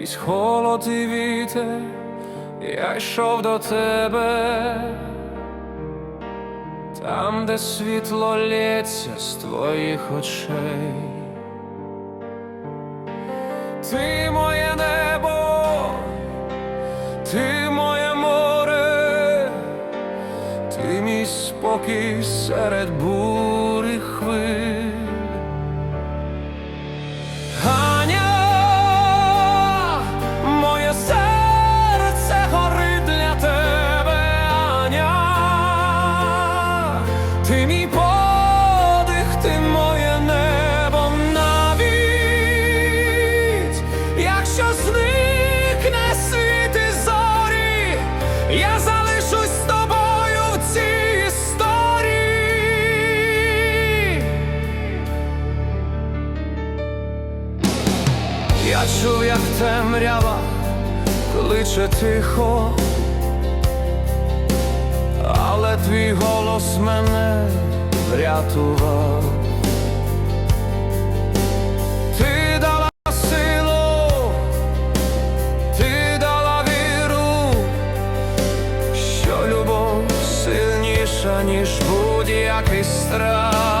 крізь холод і вітер, я йшов до тебе, там, де світло лється з твоїх очей. Ти моє небо, ти моє море, ти мій спокій серед бурі хвиль. Я чув, як темрява кличе тихо, але твій голос мене врятував. Ти дала силу, ти дала віру, що любов сильніша, ніж будь-який страх.